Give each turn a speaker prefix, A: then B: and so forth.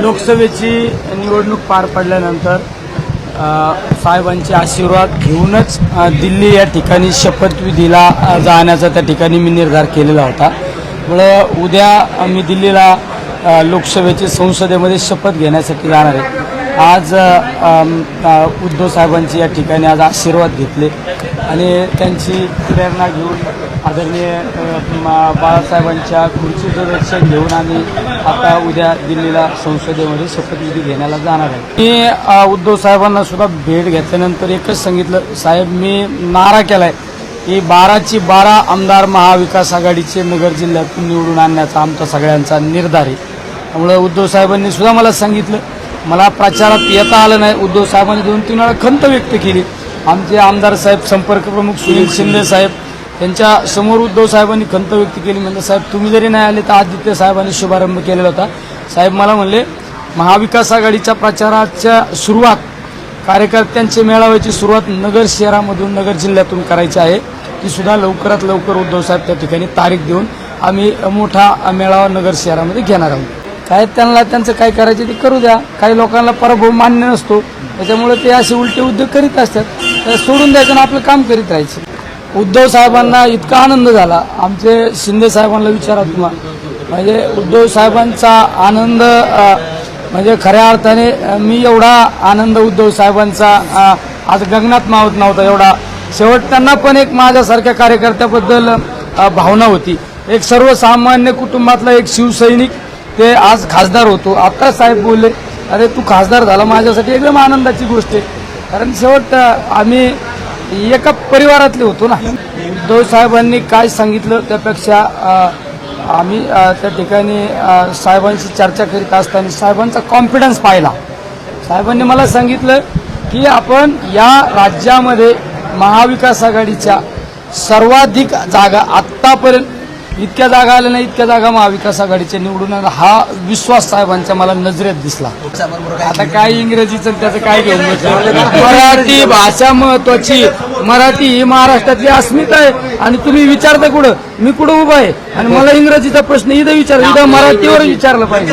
A: लोकसभेची निवडणूक पार पडल्यानंतर साहेबांचे आशीर्वाद घेऊनच दिल्ली या ठिकाणी शपथविधीला जाण्याचा त्या ठिकाणी मी निर्धार केलेला होता. मुळं उद्या मी दिल्लीला लोकसभेची संसदेमध्ये शपथ घेण्यासाठी जाणार आहे. आज उद्धव साहेबांची या ठिकाणी आज आशीर्वाद घेतले आणि त्यांची प्रेरणा घेऊन आदरणीय बाळासाहेबांच्या खुर्चीचं दर्शन घेऊन आम्ही आता उद्या दिल्लीला संसदेमध्ये शपथविधी घेण्याला जाणार आहे. मी उद्धव साहेबांना सुद्धा भेट घेतल्यानंतर एकच सांगितलं साहेब मी नारा केलाय की बाराची बारा आमदार महाविकास आघाडीचे नगर जिल्ह्यातून निवडून आणण्याचा आमचा सगळ्यांचा निर्धार आहे. त्यामुळे उद्धव साहेबांनी सुद्धा मला सांगितलं मला प्रचारात येता आलं नाही. उद्धव साहेबांनी दोन तीन वेळा खंत व्यक्त केली. आमचे आमदार साहेब संपर्क प्रमुख सुनील शिंदे साहेब त्यांच्यासमोर उद्धव साहेबांनी खंत व्यक्त केली. म्हणजे साहेब तुम्ही जरी नाही आले तर आदित्य साहेबांनी शुभारंभ केलेला होता. साहेब मला म्हणले महाविकास आघाडीच्या प्रचाराच्या सुरुवात कार्यकर्त्यांचे मेळाव्याची सुरुवात नगर शहरामधून नगर जिल्ह्यातून करायची आहे. ती सुद्धा लवकरात लवकर उद्धव साहेब त्या ठिकाणी तारीख देऊन आम्ही मोठा मेळावा नगर शहरामध्ये घेणार आहोत. काय त्यांना त्यांचं काय करायचे ते करू द्या. काही लोकांना पराभव मान्य नसतो. त्याच्यामुळे ते असे उलटे उद्योग करीत असतात. तर सोडून द्यायचं आणि आपलं काम करीत राहायचं. उद्धव साहेबांना इतका आनंद झाला. आमचे शिंदे साहेबांना विचारा तुम्हाला. म्हणजे उद्धव साहेबांचा आनंद म्हणजे खऱ्या अर्थाने मी एवढा आनंद उद्धव साहेबांचा आज गगनात मावत नव्हता एवढा. शेवट त्यांना पण एक माझ्यासारख्या कार्यकर्त्याबद्दल भावना होती. एक सर्वसामान्य कुटुंबातला एक शिवसैनिक ते आज खासदार होतो. आता साहेब बोलले अरे तू खासदार झाला माझ्यासाठी एकदम आनंदाची गोष्ट आहे. कारण शेवट आम्ही एका परिवारातले होतो ना. उद्धव साहेबांनी काय सांगितलं त्यापेक्षा आम्ही त्या ठिकाणी साहेबांशी चर्चा करीत असताना साहेबांचा कॉन्फिडन्स पाहिला. साहेबांनी मला सांगितलं की आपण या राज्यामध्ये महाविकास आघाडीच्या सर्वाधिक जागा आत्तापर्यंत इतक्या जागा आल्या नाही इतक्या जागा महाविकास आघाडीच्या निवडून हा विश्वास साहेबांच्या मला नजरेत दिसला. आता काय इंग्रजीचं आणि त्याचं काय घेऊन बसलं? मराठी भाषा महत्वाची. मराठी ही महाराष्ट्रातली अस्मिता आहे. आणि तुम्ही विचारता कुठं? मी कुठं उभा आहे? आणि मला इंग्रजीचा प्रश्न इथं विचार इथं मराठीवर विचारलं पाहिजे.